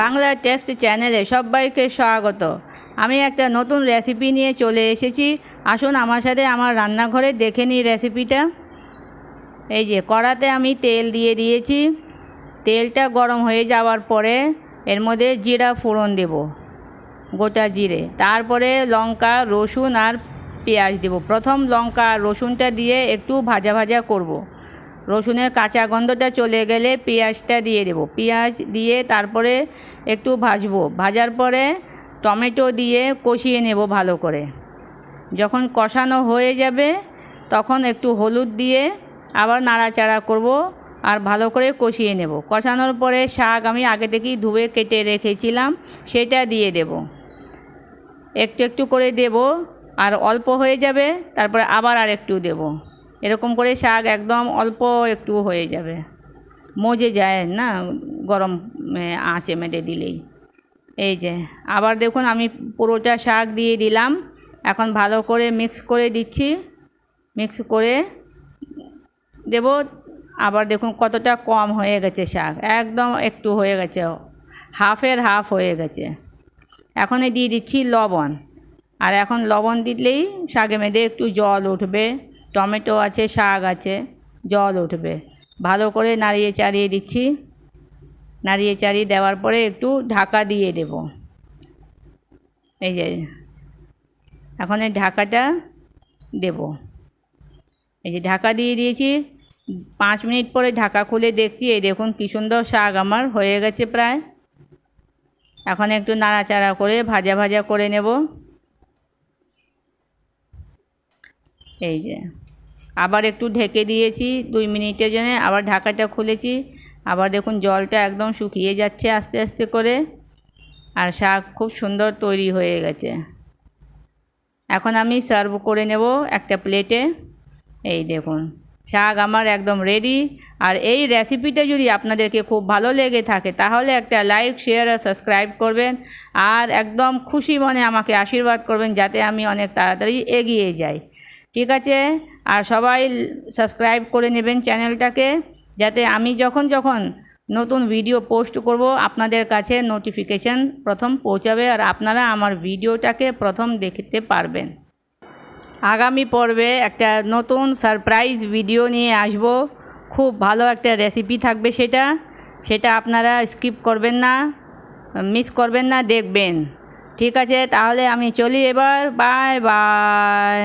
Bangla test চ্যানেলে সবাইকে স্বাগত। আমি একটা নতুন রেসিপি নিয়ে চলে এসেছি। আসুন আমার সাথে আমার রান্নাঘরে দেখে নিই রেসিপিটা। এই যে, কড়াতে আমি তেল দিয়ে দিয়েছি। তেলটা গরম হয়ে যাওয়ার পরে এর মধ্যে জিরা ফোড়ন দেব, গোটা জিরে। তারপরে লঙ্কা, রসুন আর পেঁয়াজ দেব। প্রথম লঙ্কা আর রসুনটা দিয়ে একটু ভাজা ভাজা করব। রসুনের কাঁচা গন্ধটা চলে গেলে পেঁয়াজটা দিয়ে দেব। পেঁয়াজ দিয়ে তারপরে একটু ভাজবো। ভাজার পরে টমেটো দিয়ে কষিয়ে নেব ভালো করে। যখন কষানো হয়ে যাবে, তখন একটু হলুদ দিয়ে আবার নাড়াচাড়া করব আর ভালো করে কষিয়ে নেব। কষানোর পরে শাক আমি আগে থেকেই ধুয়ে কেটে রেখেছিলাম, সেটা দিয়ে দেব। একটু একটু করে দেব, আর অল্প হয়ে যাবে, তারপরে আবার আর একটু দেব। এরকম করে শাক একদম অল্প একটু হয়ে যাবে। মজে যায় না গরম আঁচে মেটে দিলেই। এই যে, আবার দেখুন আমি পুরোটা শাক দিয়ে দিলাম। এখন ভালো করে মিক্স করে দিচ্ছি। মিক্স করে দেব। আবার দেখুন কতটা কম হয়ে গেছে শাক। একদম একটু হয়ে গেছে হাফের হাফ হয়ে গেছে। এখনই দিয়ে দিচ্ছি লবণ। আর এখন লবণ দিলেই শাকে মেয়েদে একটু জল উঠবে। টমেটো আছে, শাক আছে, জল উঠবে। ভালো করে নাড়িয়ে চাড়িয়ে দিচ্ছি। নাড়িয়ে চাড়িয়ে দেওয়ার পরে একটু ঢাকা দিয়ে দেব। এই যে, এখন এই ঢাকাটা দেব। এই যে ঢাকা দিয়ে দিয়েছি। পাঁচ মিনিট পরে ঢাকা খুলে দেখছি, এই দেখুন কী সুন্দর শাক আমার হয়ে গেছে প্রায়। এখন একটু নাড়াচাড়া করে ভাজা ভাজা করে নেব। এই যে আবার একটু ঢেকে দিয়েছি, দুই মিনিটের জন্য আবার ঢাকাটা খুলেছি। আবার দেখুন জলটা একদম শুকিয়ে যাচ্ছে আস্তে আস্তে করে। আর শাক খুব সুন্দর তৈরি হয়ে গেছে। এখন আমি সার্ভ করে নেব একটা প্লেটে। এই দেখুন, শাক আমার একদম রেডি আর এই রেসিপিটা যদি আপনাদেরকে খুব ভালো লেগে থাকে, তাহলে একটা লাইক শেয়ার আর সাবস্ক্রাইব করবেন। আর একদম খুশি মনে আমাকে আশীর্বাদ করবেন যাতে আমি অনেক তাড়াতাড়ি এগিয়ে যাই। ঠিক আছে? আর সবাই সাবস্ক্রাইব করে নেবেন চ্যানেলটাকে, যাতে আমি যখন যখন নতুন ভিডিও পোস্ট করব, আপনাদের কাছে নোটিফিকেশান প্রথম পৌঁছাবে আর আপনারা আমার ভিডিওটাকে প্রথম দেখতে পারবেন। আগামী পর্বে একটা নতুন সারপ্রাইজ ভিডিও নিয়ে আসব। খুব ভালো একটা রেসিপি থাকবে সেটা। সেটা আপনারা স্কিপ করবেন না মিস করবেন না, দেখবেন। ঠিক আছে, তাহলে আমি চলি এবার। Bye bye